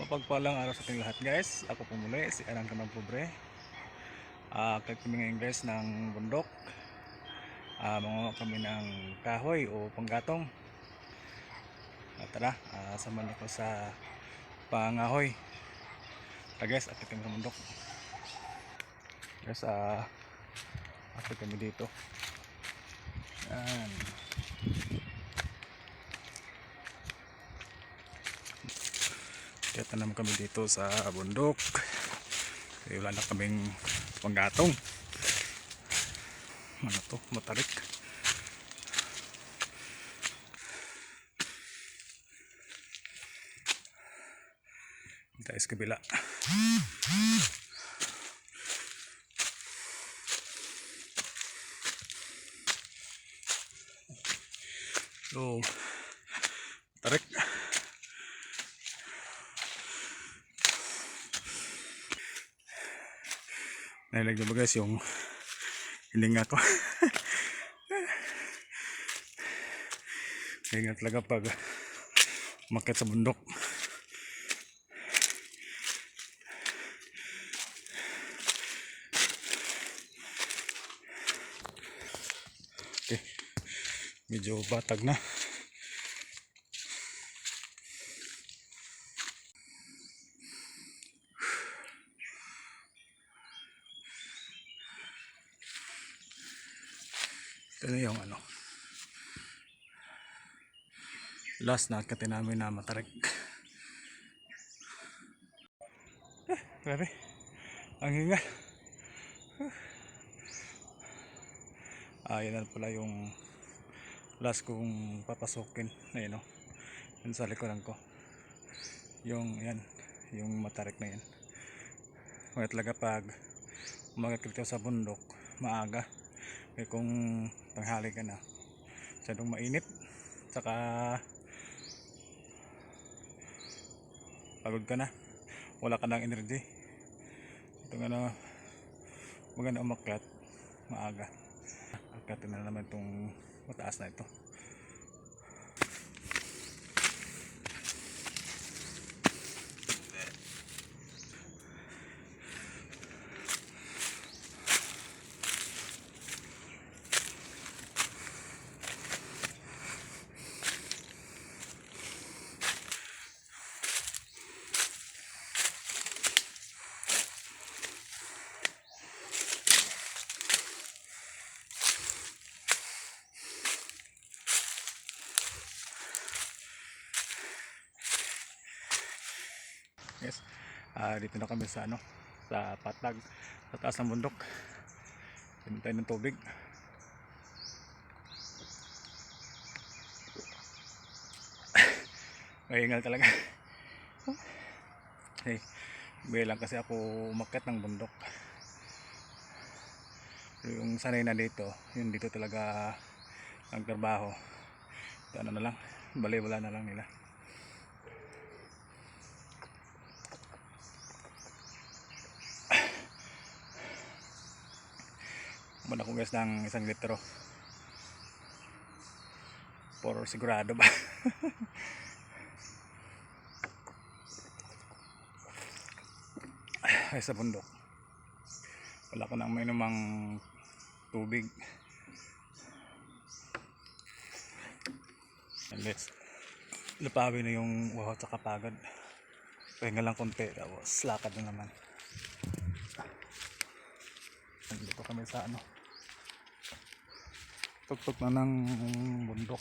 Mapagpalang araw sa ating lahat guys. Ako po muli, si Arang Kanang Pobre. Uh, kami ngayon guys ng bundok. Uh, mga kami ng kahoy o panggatong. Uh, tara, uh, samahan niyo ko sa pangahoy. Tara guys, akit kami sa bundok. Guys, uh, akit kami dito. Yan. Kaya tanam kami dito sa bundok. Kaya wala na kaming panggatong. Ano to? Matarik. Tayo sa kabila. So, tarik. Nailag ba guys yung hininga ko. Hininga talaga pag umakyat sa bundok. Okay. Medyo batag na. Ito yung ano. Last na akatin namin na matarik. Eh, grabe. Ang hinga. Ah, yan na pala yung last kong papasukin. Ayun o. Yun sa likuran ko. Yung yan. Yung matarik na yan. Kaya talaga pag ka sa bundok, maaga. Eh kung tanghali ka na, masyadong mainit, saka pagod ka na, wala ka ng energy. Ito nga na maganda umakyat, maaga. Akyatin na naman itong mataas na ito. Ah, dito na kami sa ano, sa patag, sa taas ng bundok. Pinom tayo ng tubig. Mahingal talaga. hey, lang kasi ako umakyat ng bundok. Yung sanay na dito, yun dito talaga ang trabaho. Ito ano na lang, baliwala na lang nila. Muna ko guys ng isang litro. For sigurado ba? Ay sa bundok. Wala ko nang mainumang tubig. Let's lupawin na yung wow at pagod. Pahinga lang konti tapos lakad na naman. Nandito kami sa ano. Tuktok na ng bundok.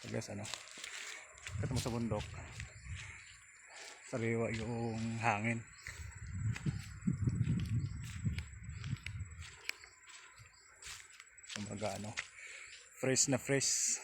So guys, ano. Kata mo sa bundok. Sariwa yung hangin. Kumbaga ano. Fresh na fresh.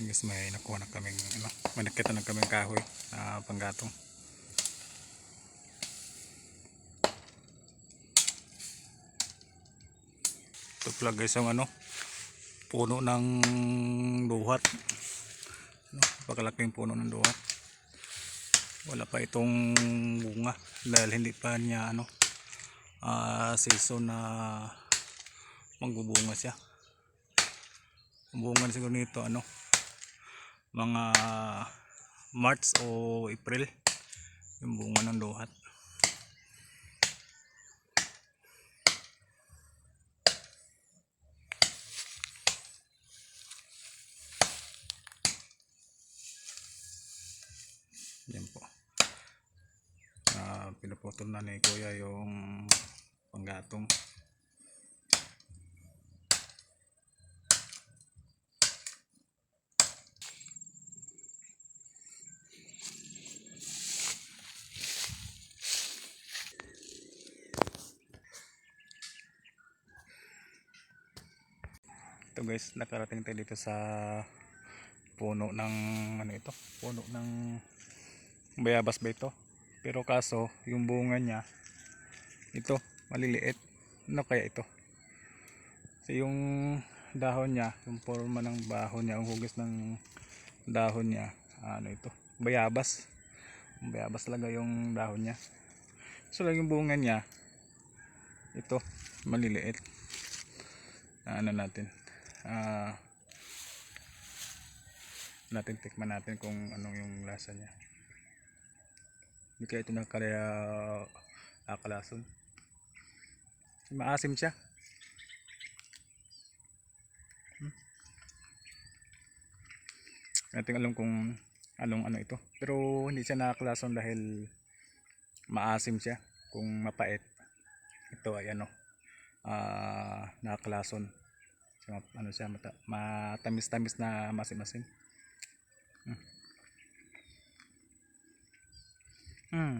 Guys, may nakuha na kaming, ano, may nakita na kaming kahoy na panggatong. Ito pala guys ang ano, puno ng duhat. Ano, pagkalaking puno ng duhat. Wala pa itong bunga dahil hindi pa niya ano, ah season na magbubunga siya. Ang bunga siguro nito ano, mga March o April yung bunga ng duhat. Yan po. Ah, pinuputol na ni Kuya yung panggatong. Ito guys, nakarating tayo dito sa puno ng ano ito, puno ng bayabas ba ito? Pero kaso, yung bunga niya ito, maliliit. Ano kaya ito? Kasi yung dahon niya, yung forma ng dahon niya, yung hugis ng dahon niya, ano ito? Bayabas. Bayabas talaga yung dahon niya. So lang yung bunga niya, ito, maliliit. Ano natin? Ah, natin tikman natin kung anong yung lasa niya. Hindi kaya ito nakalaya akalason. Maasim siya. Hmm. Natin alam kung anong ano ito. Pero hindi siya nakakalason dahil maasim siya. Kung mapait. Ito ay ano. Ah, nakakalason. So, ano siya, mata, matamis-tamis na masim-masim. Hmm. Hmm.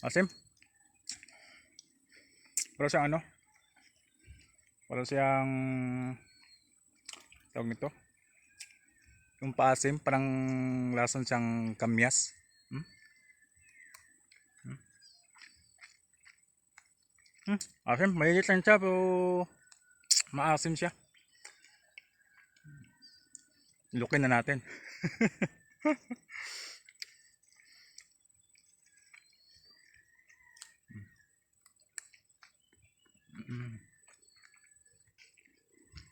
Asim. Pero siyang ano? Wala siyang tawag nito. Yung paasim, parang lasan siyang kamyas. Hmm? Hmm. Hmm. Asim, malilit lang siya pero maasim siya. Lukin na natin.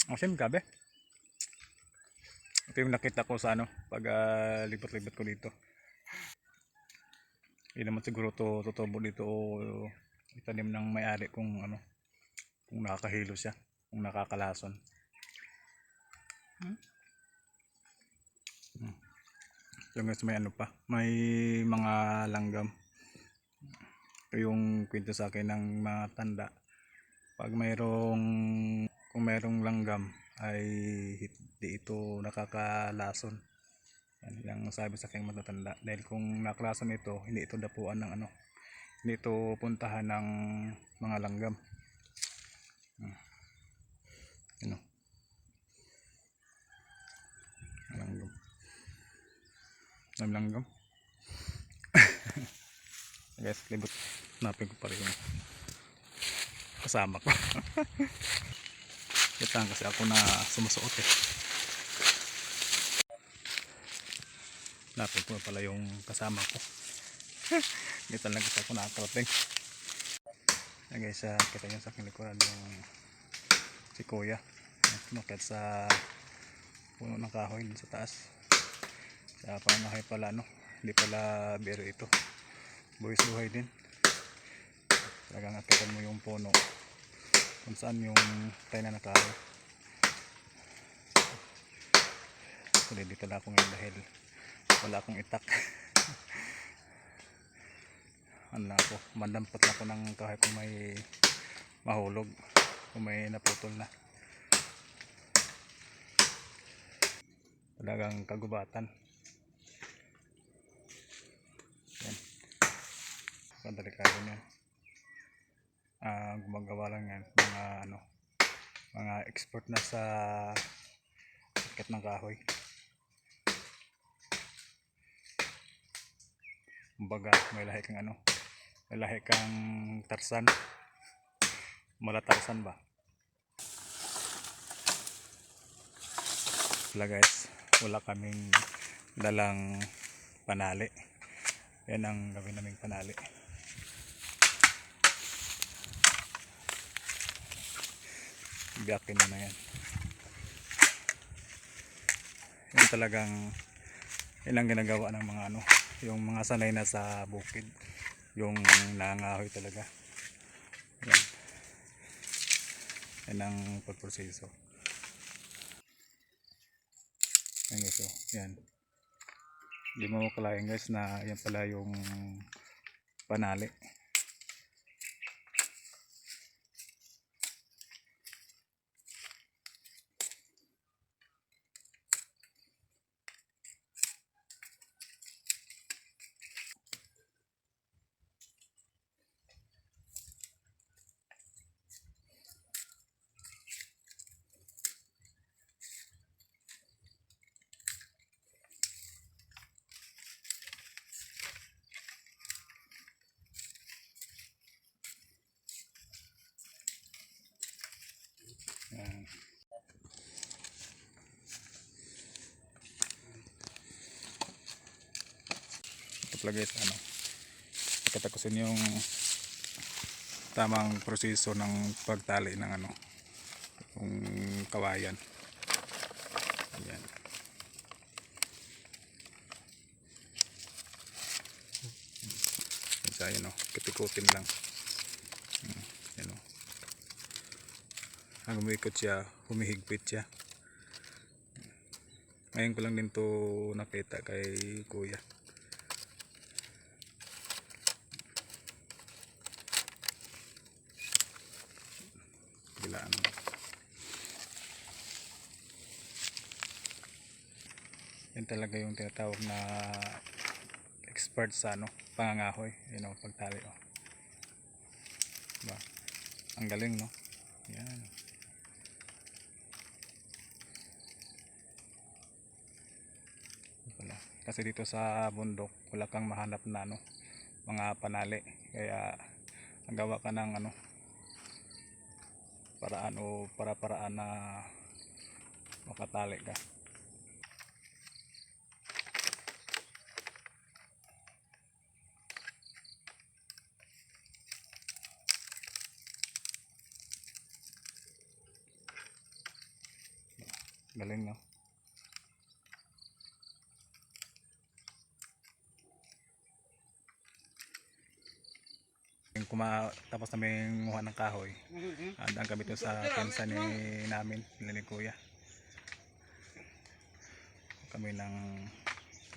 Asim, gabi. Ito yung nakita ko sa ano, pag ah, libot-libot ko dito. Hindi naman siguro to tutubo dito o itanim ng may-ari kung ano, kung nakakahilo siya, kung nakakalason. Hmm? Hmm. So guys, may ano pa, may mga langgam. Yung kwento sa akin ng mga tanda. Pag mayroong, kung mayroong langgam, ay hindi ito nakakalason. Yan yung sabi sa aking matatanda. Dahil kung nakalason ito, hindi ito dapuan ng ano, hindi ito puntahan ng mga langgam. Hmm. Ano? Langgam. Ang langgam. Guys, libot. Napin ko pa rin kasama ko. Ito kasi ako na sumusuot eh. Napin ko pala yung kasama ko. Dito lang kasi ako nakakarating. Yan guys, uh, kita nyo sa aking likuran yung si kuya. Tumakit sa puno ng kahoy sa taas. Sa pangahay pala no. Hindi pala biro ito. Buhay din. Talagang akitan mo yung puno kung saan yung tayo na nakaro. Actually, dito na ako ngayon dahil wala akong itak. ano lang ako, mandampat lang ako ng kahoy kung may mahulog, kung may naputol na. Talagang kagubatan. Yan. Pandalikado niyan ah gumagawa lang yan mga ano mga expert na sa akit ng kahoy. Kumbaga, may lahi kang ano, may lahi kang tarsan. Mula tarsan ba? Wala guys, wala kaming dalang panali. Yan ang gawin naming panali. Biyakin mo na yan. Yan talagang yan ang ginagawa ng mga ano, yung mga sanay na sa bukid. Yung nangangahoy talaga. Yan. Yan ang pagproseso. Yan guys, oh. yan. Hindi mo makalain guys na yan pala yung panali. Ito pala guys, ano, pakatakusin yung tamang proseso ng pagtali ng ano, yung kawayan. Yan. Isa yun o, kapikutin lang. Hmm, Yan o. Hanggang umikot siya, humihigpit siya. Ngayon ko lang din to nakita kay kuya. Bilaan mo. Yan talaga yung tinatawag na expert sa ano, pangangahoy. Yun o, pagtali o. Diba? Ang galing no? Yan. Wala. Kasi dito sa bundok, wala kang mahanap na ano, mga panali. Kaya nagawa ka ng ano, paraan o para-paraan na makatali ka. Galing no? Kuma tapos namin muha ng kahoy. Andang kami to sa pensa ni namin, nila ni Kuya. Kami ng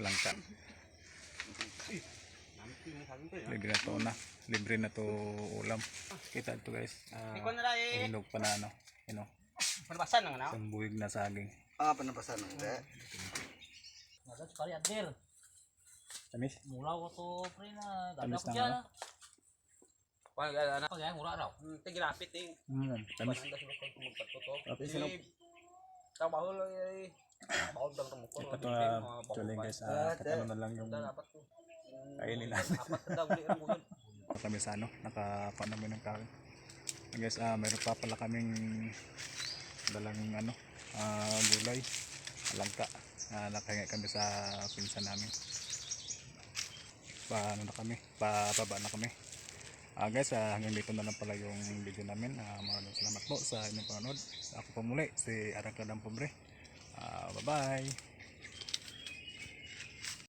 langka. Libre na to na. Libre na to ulam. Kita ito guys. Ah, Ikaw na lang eh. pa na ano. You know, Panabasan ng ano? isang buwig na saging. Ah, panabasan ng hindi. Nasa sekali adir. Tamis? Mula ko to pre na ganda Tamis ko na dyan. ano? Pag ano pag yan mura raw. Hmm, tigilapit eh. Mm, tamis. Pag tumugpat ko to. Okay, Eh, sarap. Trabaho lang eh. Bawal daw tumukor. Ito uh, actually guys, ah, katalo na lang yung Dapat to. kainin natin. Apat na daw ulit ang bulan. kami sa ano, nakakuha namin ng. And guys, ah, meron pa pala kaming dalang ano, ah, gulay, langka. Uh, nakahinga kami sa pinsan namin. Pa ano na kami, pa baba na kami. Ah guys, ah, hanggang dito na lang pala yung video namin. Ah, maraming salamat po sa inyong panonood. Ako po muli, si Arangkadang Pobre. Ah, bye-bye!